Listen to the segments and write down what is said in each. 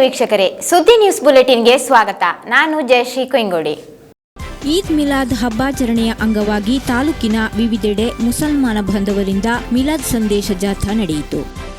ವೀಕ್ಷಕರೇ, ಸುದ್ದಿ ನ್ಯೂಸ್ ಬುಲೆಟಿನ್ಗೆ ಸ್ವಾಗತ. ನಾನು ಜಯಶ್ರೀ ಕೊಯ್ಂಗೋಡಿ. ಈದ್ ಮಿಲಾದ್ ಹಬ್ಬಾಚರಣೆಯ ಅಂಗವಾಗಿ ತಾಲೂಕಿನ ವಿವಿಧೆಡೆ ಮುಸಲ್ಮಾನ ಬಾಂಧವರಿಂದ ಮಿಲಾದ್ ಸಂದೇಶ ಜಾಥಾ ನಡೆಯಿತು.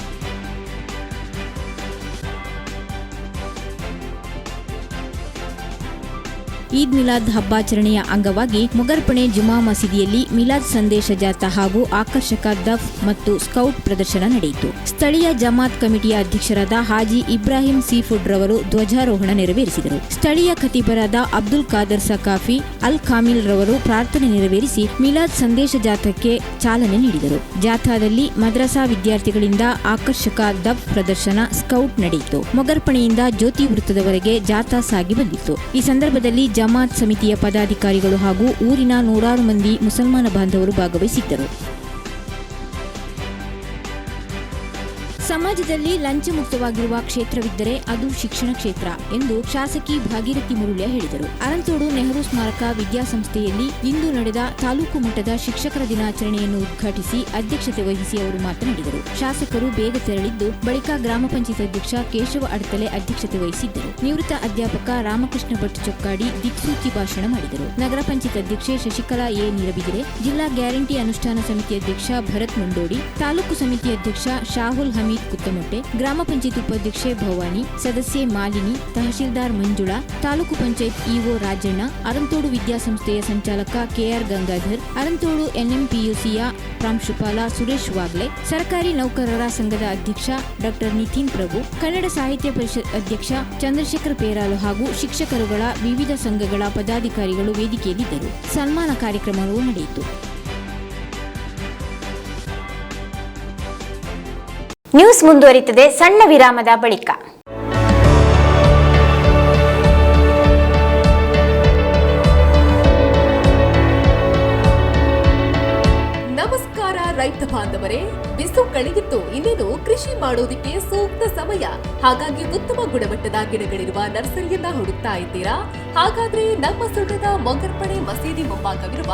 ಈದ್ ಮಿಲಾದ್ ಹಬ್ಬಾಚರಣೆಯ ಅಂಗವಾಗಿ ಮುಗರ್ಪಣೆ ಜುಮಾ ಮಸೀದಿಯಲ್ಲಿ ಮಿಲಾದ್ ಸಂದೇಶ ಜಾಥಾ ಹಾಗೂ ಆಕರ್ಷಕ ದಫ್ ಮತ್ತು ಸ್ಕೌಟ್ ಪ್ರದರ್ಶನ ನಡೆಯಿತು. ಸ್ಥಳೀಯ ಜಮಾತ್ ಕಮಿಟಿಯ ಅಧ್ಯಕ್ಷರಾದ ಹಾಜಿ ಇಬ್ರಾಹಿಂ ಸೀಫುಡ್ ರವರು ಧ್ವಜಾರೋಹಣ ನೆರವೇರಿಸಿದರು. ಸ್ಥಳೀಯ ಖತೀಬರಾದ ಅಬ್ದುಲ್ ಖಾದರ್ ಸಕಾಫಿ, ಅಲ್ ಖಾಮಿಲ್ ರವರು ಪ್ರಾರ್ಥನೆ ನೆರವೇರಿಸಿ ಮಿಲಾದ್ ಸಂದೇಶ ಜಾಥಾಕ್ಕೆ ಚಾಲನೆ ನೀಡಿದರು. ಜಾಥಾದಲ್ಲಿ ಮದ್ರಸಾ ವಿದ್ಯಾರ್ಥಿಗಳಿಂದ ಆಕರ್ಷಕ ದಫ್ ಪ್ರದರ್ಶನ, ಸ್ಕೌಟ್ ನಡೆಯಿತು. ಮೊಗರ್ಪಣೆಯಿಂದ ಜ್ಯೋತಿ ವೃತ್ತದವರೆಗೆ ಜಾಥಾ ಸಾಗಿ ಬಂದಿತ್ತು. ಈ ಸಂದರ್ಭದಲ್ಲಿ ಜಮಾತ್ ಸಮಿತಿಯ ಪದಾಧಿಕಾರಿಗಳು ಹಾಗೂ ಊರಿನ ನೂರಾರು ಮಂದಿ ಮುಸಲ್ಮಾನ ಬಾಂಧವರು ಭಾಗವಹಿಸಿದ್ದರು. ಸಮಾಜದಲ್ಲಿ ಲಂಚ ಮುಕ್ತವಾಗಿರುವ ಕ್ಷೇತ್ರವಿದ್ದರೆ ಅದು ಶಿಕ್ಷಣ ಕ್ಷೇತ್ರ ಎಂದು ಶಾಸಕಿ ಭಾಗೀರಥಿ ಮುರುಳ್ಯ ಹೇಳಿದರು. ಅರಂತೋಡು ನೆಹರು ಸ್ಮಾರಕ ವಿದ್ಯಾಸಂಸ್ಥೆಯಲ್ಲಿ ಇಂದು ನಡೆದ ತಾಲೂಕು ಮಟ್ಟದ ಶಿಕ್ಷಕರ ದಿನಾಚರಣೆಯನ್ನು ಉದ್ಘಾಟಿಸಿ ಅಧ್ಯಕ್ಷತೆ ವಹಿಸಿ ಅವರು ಮಾತನಾಡಿದರು. ಶಾಸಕರು ಬೇಗ ತೆರಳಿದ್ದು ಬಳಿಕ ಗ್ರಾಮ ಪಂಚಾಯತ್ ಅಧ್ಯಕ್ಷ ಕೇಶವ ಅಡತಲೆ ಅಧ್ಯಕ್ಷತೆ ವಹಿಸಿದ್ದರು. ನಿವೃತ್ತ ಅಧ್ಯಾಪಕ ರಾಮಕೃಷ್ಣ ಭಟ್ ಚೊಕ್ಕಾಡಿ ದಿಕ್ಸೂಚಿ ಭಾಷಣ ಮಾಡಿದರು. ನಗರ ಪಂಚಾಯತ್ ಅಧ್ಯಕ್ಷೆ ಶಶಿಕಲಾ ಎ. ನೀರಬಿದಿರೆ ಜಿಲ್ಲಾ ಗ್ಯಾರಂಟಿ ಅನುಷ್ಠಾನ ಸಮಿತಿ ಅಧ್ಯಕ್ಷ ಭರತ್ ಮುಂಡೋಡಿ, ತಾಲೂಕು ಸಮಿತಿ ಅಧ್ಯಕ್ಷ ಶಾಹುಲ್ ಹಮೀದ್ ಕುತ್ತಮೊಟ್ಟೆ ಗ್ರಾಮ ಪಂಚಾಯತ್ ಉಪಾಧ್ಯಕ್ಷೆ ಭವಾನಿ, ಸದಸ್ಯೆ ಮಾಲಿನಿ, ತಹಶೀಲ್ದಾರ್ ಮಂಜುಳಾ, ತಾಲೂಕು ಪಂಚಾಯತ್ ಇಒ ರಾಜಣ್ಣ, ಅರಂತೋಡು ವಿದ್ಯಾಸಂಸ್ಥೆಯ ಸಂಚಾಲಕ ಕೆಆರ್ ಗಂಗಾಧರ್, ಅರಂತೋಡು ಎನ್ಎಂಪಿಯುಸಿಯ ಪ್ರಾಂಶುಪಾಲ ಸುರೇಶ್ ವಾಗ್ಲೆ, ಸರ್ಕಾರಿ ನೌಕರರ ಸಂಘದ ಅಧ್ಯಕ್ಷ ಡಾಕ್ಟರ್ ನಿತಿನ್ ಪ್ರಭು, ಕನ್ನಡ ಸಾಹಿತ್ಯ ಪರಿಷತ್ ಅಧ್ಯಕ್ಷ ಚಂದ್ರಶೇಖರ್ ಪೇರಾಲು ಹಾಗೂ ಶಿಕ್ಷಕರುಗಳ ವಿವಿಧ ಸಂಘಗಳ ಪದಾಧಿಕಾರಿಗಳು ವೇದಿಕೆಯಲ್ಲಿದ್ದರು. ಸನ್ಮಾನ ಕಾರ್ಯಕ್ರಮವು ನಡೆಯಿತು. ನ್ಯೂಸ್ ಮುಂದುವರಿಯುತ್ತದೆ ಸಣ್ಣ ವಿರಾಮದ ಬಳಿಕ. ನಮಸ್ಕಾರ ರೈತ ಬಾಂಧವರೇ, ಬಿಸು ಕಳೆದಿತ್ತು, ಇನ್ನೇನು ಕೃಷಿ ಮಾಡೋದಿಕ್ಕೆ ಸೂಕ್ತ ಸಮಯ. ಹಾಗಾಗಿ ಉತ್ತಮ ಗುಣಮಟ್ಟದ ಗಿಡಗಳಿರುವ ನರ್ಸರಿಯನ್ನ ಹುಡುಕ್ತಾ ಇದ್ದೀರಾ? ಹಾಗಾದ್ರೆ ನಮ್ಮ ಸುಳ್ಳದ ಮೊಗರ್ಪಣೆ ಮಸೀದಿ ಮುಂಭಾಗವಿರುವ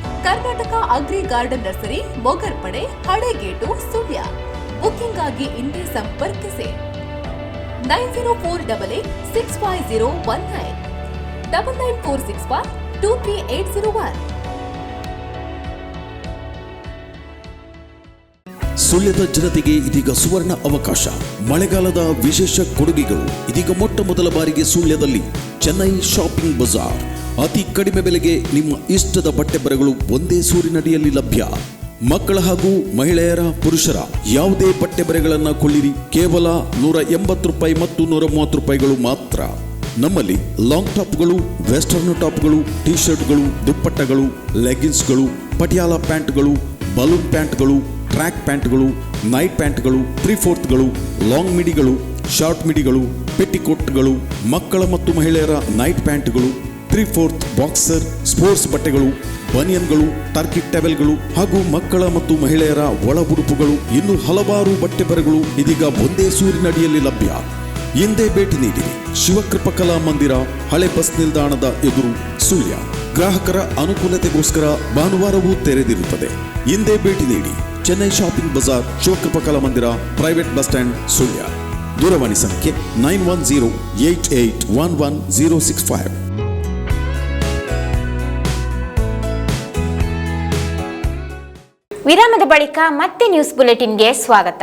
Karnataka agri garden nursery Mogarpade Halegate, Sullia. Booking ಆಗಿ ಇಂದೇ ಸಂಪರ್ಕಿಸಿ. Nine zero four double eight six five zero one nine. Double nine four six five two three eight zero one. ಸುಳ್ಯದ ಜನತೆಗೆ ಇದೀಗ ಸುವರ್ಣ ಅವಕಾಶ. ಮಳೆಗಾಲದ ವಿಶೇಷ ಕೊಡುಗೆಗಳು. ಇದೀಗ ಮೊಟ್ಟ ಮೊದಲ ಬಾರಿಗೆ ಸುಳ್ಯದಲ್ಲಿ ಚೆನ್ನೈ ಶಾಪಿಂಗ್ ಬಜಾರ್. ಅತಿ ಕಡಿಮೆ ಬೆಲೆಗೆ ನಿಮ್ಮ ಇಷ್ಟದ ಬಟ್ಟೆ ಬರಗಳು ಒಂದೇ ಸೂರಿನಡಿಯಲ್ಲಿ ಲಭ್ಯ. ಮಕ್ಕಳ ಹಾಗೂ ಮಹಿಳೆಯರ, ಪುರುಷರ ಯಾವುದೇ ಬಟ್ಟೆ ಬರೆಗಳನ್ನ ಕೊಳ್ಳಿರಿ. ಕೇವಲ ನೂರ ಎಂಬತ್ತು ರೂಪಾಯಿ ಮತ್ತು ನೂರ ಮೂವತ್ತು ರೂಪಾಯಿಗಳು ಮಾತ್ರ. ನಮ್ಮಲ್ಲಿ ಲಾಂಗ್ ಟಾಪ್ಗಳು, ವೆಸ್ಟರ್ನ್ ಟಾಪ್ಗಳು ಟಿ ಶರ್ಟ್ಗಳು ದುಪ್ಪಟ್ಟಗಳು ಲೆಗಿನ್ಸ್ಗಳು ಪಟಿಯಾಲ ಪ್ಯಾಂಟ್ಗಳು, ಬಲೂನ್ ಪ್ಯಾಂಟ್ಗಳು, ಟ್ರ್ಯಾಕ್ ಪ್ಯಾಂಟ್ಗಳು, ನೈಟ್ ಪ್ಯಾಂಟ್ಗಳು ತ್ರೀ ಫೋರ್ತ್ಗಳು ಲಾಂಗ್ ಮಿಡಿಗಳು, ಶಾರ್ಟ್ ಮಿಡಿಗಳು, ಪೆಟ್ಟಿಕೋಟ್ಗಳು, ಮಕ್ಕಳ ಮತ್ತು ಮಹಿಳೆಯರ ನೈಟ್ ಪ್ಯಾಂಟ್ಗಳು ತ್ರೀ ಫೋರ್ತ್ ಬಾಕ್ಸರ್ ಸ್ಪೋರ್ಟ್ಸ್ ಬಟ್ಟೆಗಳು, ಬನಿಯನ್ಗಳು ಟರ್ಕಿ ಟೆವೆಲ್ಗಳು ಹಾಗೂ ಮಕ್ಕಳ ಮತ್ತು ಮಹಿಳೆಯರ ಒಳ ಉಡುಪುಗಳು ಇನ್ನು ಹಲವಾರು ಬಟ್ಟೆ ಬರೆಗಳು ಇದೀಗ ಒಂದೇ ಸೂರಿನಡಿಯಲ್ಲಿ ಲಭ್ಯ. ಹಿಂದೆ ಭೇಟಿ ನೀಡಿ ಶಿವಕೃಪಕಲಾ ಮಂದಿರ, ಹಳೆ ಬಸ್ ನಿಲ್ದಾಣದ ಎದುರು ಸುಳ್ಯ ಗ್ರಾಹಕರ ಅನುಕೂಲತೆಗೋಸ್ಕರ ಭಾನುವಾರವೂ ತೆರೆದಿರುತ್ತದೆ. ಎಂದೇ ಭೇಟಿ ನೀಡಿ ಚೆನ್ನೈ ಶಾಪಿಂಗ್ ಬಜಾರ್ ಶಿವಕೃಪ ಕಲಾ ಮಂದಿರ ಪ್ರೈವೇಟ್ ಬಸ್ ಸ್ಟ್ಯಾಂಡ್ ಸುಳ್ಯ ದೂರವಾಣಿ ಸಂಖ್ಯೆ nine one zero eight eight one one zero six five. ವಿರಾಮದ ಬಳಿಕ ಮತ್ತೆ ನ್ಯೂಸ್ ಬುಲೆಟಿನ್ಗೆ ಸ್ವಾಗತ.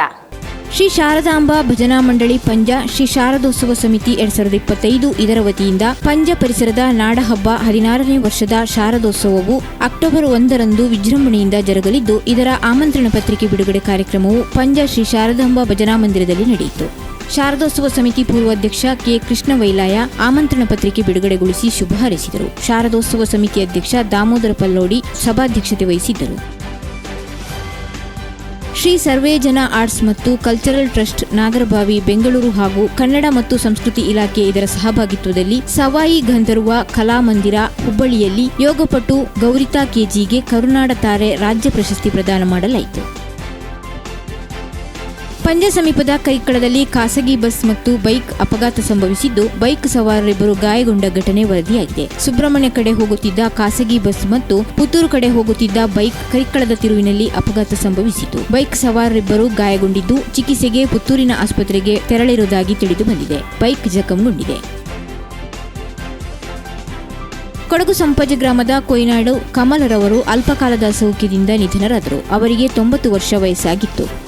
ಶ್ರೀ ಶಾರದಾಂಬಾ ಭಜನಾ ಮಂಡಳಿ ಪಂಜ, ಶ್ರೀ ಶಾರದೋತ್ಸವ ಸಮಿತಿ ಎರಡ್ ಸಾವಿರದ ಇಪ್ಪತ್ತೈದು ಇದರ ವತಿಯಿಂದ ಪಂಜ ಪರಿಸರದ ನಾಡಹಬ್ಬ ಹದಿನಾರನೇ ವರ್ಷದ ಶಾರದೋತ್ಸವವು ಅಕ್ಟೋಬರ್ ಒಂದರಂದು ವಿಜೃಂಭಣೆಯಿಂದ ಜರುಗಲಿದ್ದು, ಇದರ ಆಮಂತ್ರಣ ಪತ್ರಿಕೆ ಬಿಡುಗಡೆ ಕಾರ್ಯಕ್ರಮವು ಪಂಜ ಶ್ರೀ ಶಾರದಾಂಬಾ ಭಜನಾ ಮಂದಿರದಲ್ಲಿ ನಡೆಯಿತು. ಶಾರದೋತ್ಸವ ಸಮಿತಿ ಪೂರ್ವಾಧ್ಯಕ್ಷ ಕೆ ಕೃಷ್ಣ ವೈಲಾಯ ಆಮಂತ್ರಣ ಪತ್ರಿಕೆ ಬಿಡುಗಡೆಗೊಳಿಸಿ ಶುಭ ಹಾರೈಸಿದರು. ಶಾರದೋತ್ಸವ ಸಮಿತಿ ಅಧ್ಯಕ್ಷ ದಾಮೋದರ ಪಲ್ಲೋಡಿ ಸಭಾಧ್ಯಕ್ಷತೆ ವಹಿಸಿದ್ದರು. ಶ್ರೀ ಸರ್ವೇಜನ ಆರ್ಟ್ಸ್ ಮತ್ತು ಕಲ್ಚರಲ್ ಟ್ರಸ್ಟ್ ನಾಗರಬಾವಿ, ಬೆಂಗಳೂರು ಹಾಗೂ ಕನ್ನಡ ಮತ್ತು ಸಂಸ್ಕೃತಿ ಇಲಾಖೆ ಇದರ ಸಹಭಾಗಿತ್ವದಲ್ಲಿ ಸವಾಯಿ ಗಂಧರ್ವ ಕಲಾಮಂದಿರ ಹುಬ್ಬಳ್ಳಿಯಲ್ಲಿ ಯೋಗಪಟು ಗೌರಿತಾ ಕೆಜಿಗೆ ಕರುನಾಡ ತಾರೆ ರಾಜ್ಯ ಪ್ರಶಸ್ತಿ ಪ್ರದಾನ ಮಾಡಲಾಯಿತು. ಪಂಜ ಸಮೀಪದ ಕೈಕಳದಲ್ಲಿ ಖಾಸಗಿ ಬಸ್ ಮತ್ತು ಬೈಕ್ ಅಪಘಾತ ಸಂಭವಿಸಿದ್ದು ಬೈಕ್ ಸವಾರರಿಬ್ಬರು ಗಾಯಗೊಂಡ ಘಟನೆ ವರದಿಯಾಗಿದೆ. ಸುಬ್ರಹ್ಮಣ್ಯ ಕಡೆ ಹೋಗುತ್ತಿದ್ದ ಖಾಸಗಿ ಬಸ್ ಮತ್ತು ಪುತ್ತೂರು ಕಡೆ ಹೋಗುತ್ತಿದ್ದ ಬೈಕ್ ಕೈಕಳದ ತಿರುವಿನಲ್ಲಿ ಅಪಘಾತ ಸಂಭವಿಸಿತು. ಬೈಕ್ ಸವಾರರಿಬ್ಬರು ಗಾಯಗೊಂಡಿದ್ದು ಚಿಕಿತ್ಸೆಗೆ ಪುತ್ತೂರಿನ ಆಸ್ಪತ್ರೆಗೆ ತೆರಳಿರುವುದಾಗಿ ತಿಳಿದು ಬಂದಿದೆ ಬೈಕ್ ಜಖಂಗೊಂಡಿದೆ ಕೊಡಗು ಸಂಪಜ ಗ್ರಾಮದ ಕೊಯ್ನಾಡು ಕಮಲರವರು ಅಲ್ಪಕಾಲದ ಸೌಖ್ಯದಿಂದ ನಿಧನರಾದರು. ಅವರಿಗೆ ತೊಂಬತ್ತು ವರ್ಷ ವಯಸ್ಸಾಗಿತ್ತು.